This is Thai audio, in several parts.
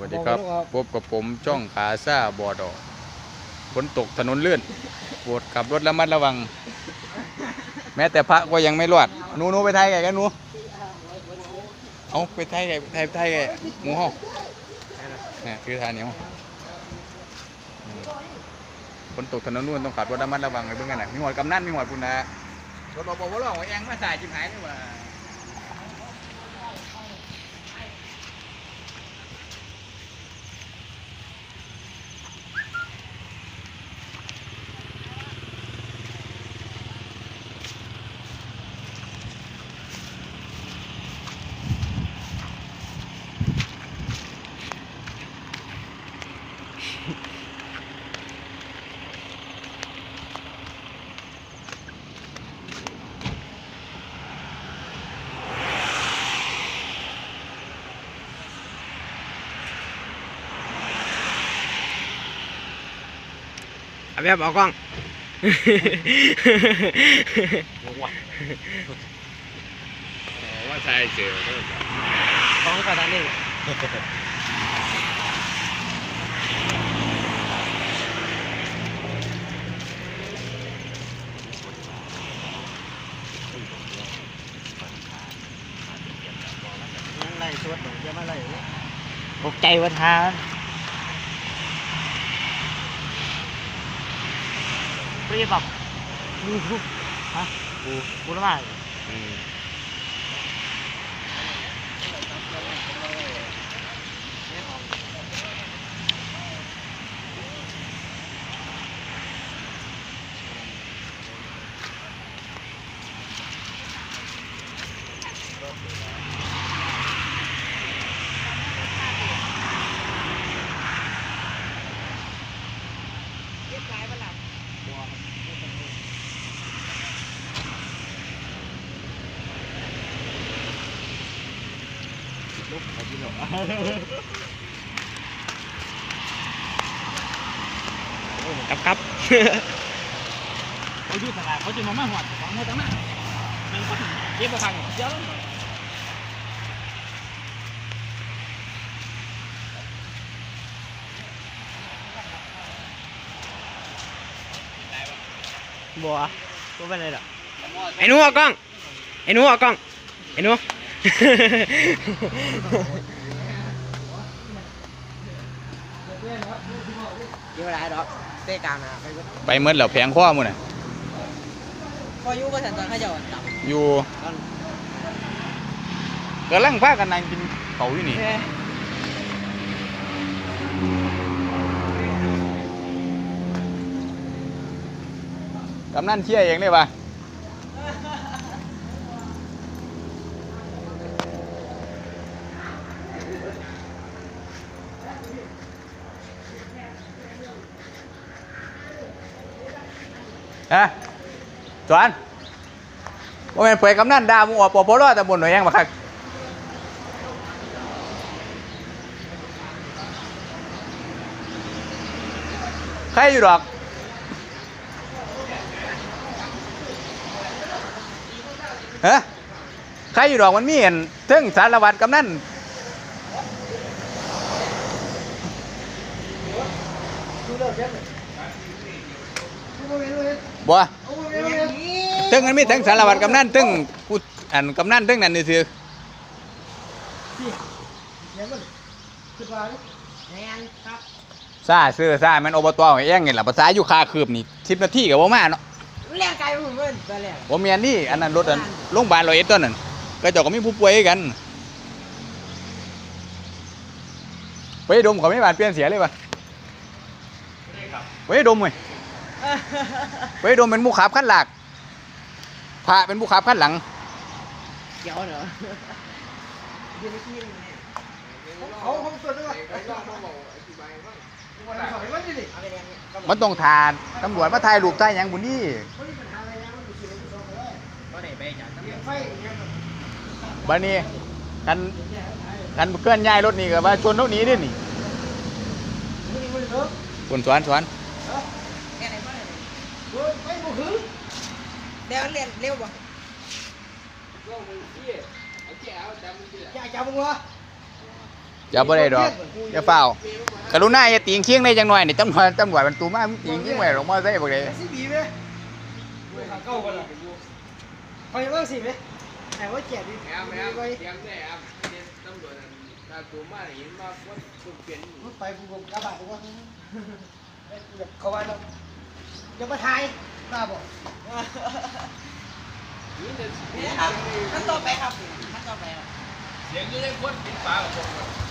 วัสดีครับ พบกับผมจ้องขาซ่าบอดอกฝนตกถนนเลื่อนโปรดขับรถระมัดระวัง แม้แต่พระก็ยังไม่รอดหนูหนูไปไทยไงกันหนูเอาไปไทยไงไทยไทยไงหมูห้องเนี่ยคือทานเหนียวอืมฝนตกถนนนู่นต้องขับรถระมัดระวังไปเพื่อนกันนะมีหอดกำนันมีหอดปุ่นนะรถบอกบอกว่าร้องว่าแองมาสายจิบหายนี่หว่า แบบเอากล้องว่าใช่เจอของกระดานนี่ไล่สวดหนูจะมาไล่ตกใจวันทา เปรี้ยแบบกูฮะกูกูละมากับกับเขาอยู่ตลาดเขาจะมามาหอดของเมาตั้งหน้ามันก็เก็บมาฟังเดี๋ยวบัวบัวเป็นไรหรอไอ้หนูเอากล้องไอ้หนูเอากล้องไอ้หนู เดี๋ยวอะไรดอกเตะกลางนะไปไปเมื่อแล้วแพงข้อมูน่ะพออยู่ก็สันตอนเขาจะจับอยู่กำลังพากันนั่งกินเขาอยู่นี่ กำนันเชี่ยเองได้ปะ ฮะจวนว่าเป็นเผยกำนันดาหมูออกปอปอรอแต่บนหน่วยแห้งมาคักใครอยู่ดอกฮะใครอยู่ดอกมันมีเห็นถึงสารวัตรกำนัน บ่ถึงมันมีถึงสารวัตรกำนันถึงผู้อันกำนันถึงนั่นนี่สิแมนครับซาซื้อซามันอบตของเองนี่ล่ะภาษาอยู่คาคืบนี่10นาทีก็บ่มาเนาะเรียกไกลผมเพื่อนตอนแรกบ่แม่นนี่อันนั้นรถอันโรงพยาบาลร้อยเอ็ดตัวนั้นก็เจ้าก็มีผู้ป่วยคือกันไปดมเขาไม่บาดเปลี่ยนเสียเลยปะไปดมเว้ย ไปดมเป็นผู้ขับขั้นหลักพระเป็นผู้ขับขั้นหลังเกี่ยวเหรอยืนในที่นี่แน่เขาเขาส่วนด้วยมันต้องทานตำรวจมาถ่ายรูปถ่ายหยังบุนี่ก็ได้ไปจากตำรวจบัดนี้กันกันเคลื่อนย้ายรถนี่ก็ว่าชนรถหนี้ด้วยนี่คนสวนสวนแค่ไหนบ้าง เดี๋ยวเรียนเร็วบ่อย่าจับมึงวะจับบ่ได้ดอกอย่าเฝ้ากรุณาอย่าตีงเคียงได้จังหน่อยนี่ตำรวจตำรวจมันตูมามึงตีงเคียงไว้หรอกมอไซค์บ่ได้สิบีไหมขาเก้ากันละคอยว่าสิไหมแต่ว่าเจ็บดิไปไปกูกระบะกูว่าเขาว่าเรา จะมาทายบ้าบอกขั้นต่อไปครับขั้นต่อไปครับตับ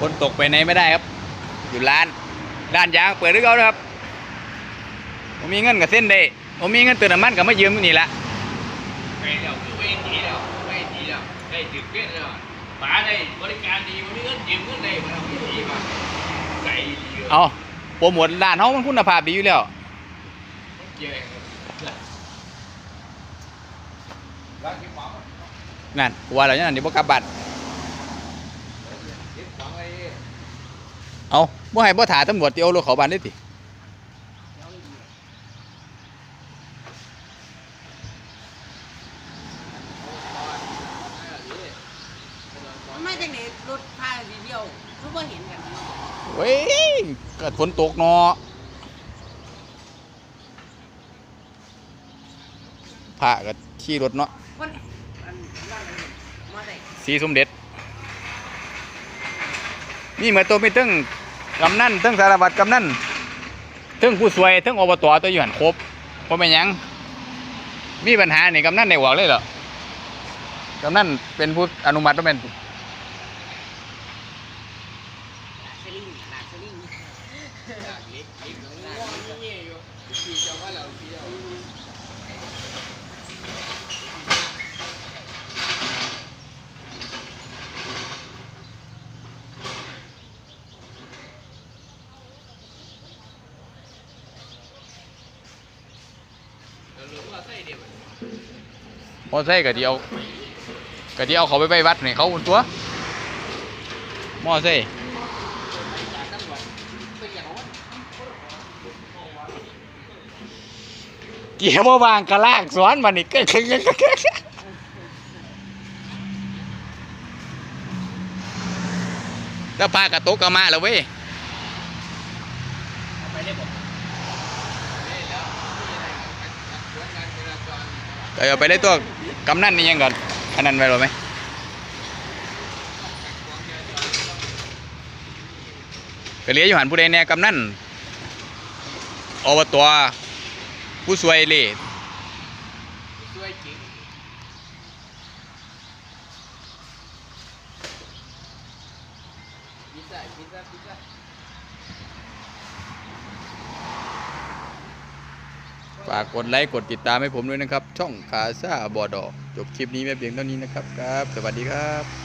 คนตกไปไหนไม่ได้ครับ อยู่ร้านร้านยางเปิดหรือเขานะครับผมมีเงินกับเส้นได้ผมมีเงินเติมน้ำมันกับไมายืมนี่ละไปแล้วคือเวทีแล้วเวทีแล้วได้ถึงเวทแล้วป๋าได้บริการดีวันนี้เงินยืมเงินได้มาเอาดีมาใจเยอะเอาโปรโมทร้านเขามันคุณภาพดีอยู่แล้วนั่นว่าแล้วนั่นเดี๋ยวบ่กลับบัตร เอาบ่ให้บ่ถ่าตำรวจที่เอารถเขาบ้านได้ติไม่จังไหนรถพาดีเดียวคือว่าเห็นกันเว้ยเกิดฝนตกเนาะพระก็ขี่รถเนาะคนอันนั่นเลยมาได้ สีสมเด็จ นี่เหมือนตัวมีตึ้งกำนันตึ้งสารวัตรกำนันตึ้งผู้สวยตึ้งอบตตัวอยู่หันครบเพราะไม่นหยัง มีปัญหานี่กำนันในหวังเลยเหรอกำนันเป็นผู้อนุมัติว่าเป็น หนาสลิงหนาสลิงพอใช่กะเดียวกะเดียวเขาไปไปวัดนี่เขาอุ่นตัวมอใช่เกี่ยวบ่วางกระลากสอนมันนี่แล้วพากระตุกกระมาแล้วเว้ย ไปได้บอก เดี๋ยวไปได้ตัวกำนันนี่ยังก่อนอันนั้นไว้หรอไหมกเหลี้ยอยู่หันผู้ใดแน่กำนันอบตผู้ช่วยเลย ช่วยจริงพิซซ่าพิซซ่าพิซซ่า ฝากกดไลค์กดติดตามให้ผมด้วยนะครับ ช่องคาซาบอดอจบคลิปนี้แม่เพียงเท่านี้นะครับครับ สวัสดีครับ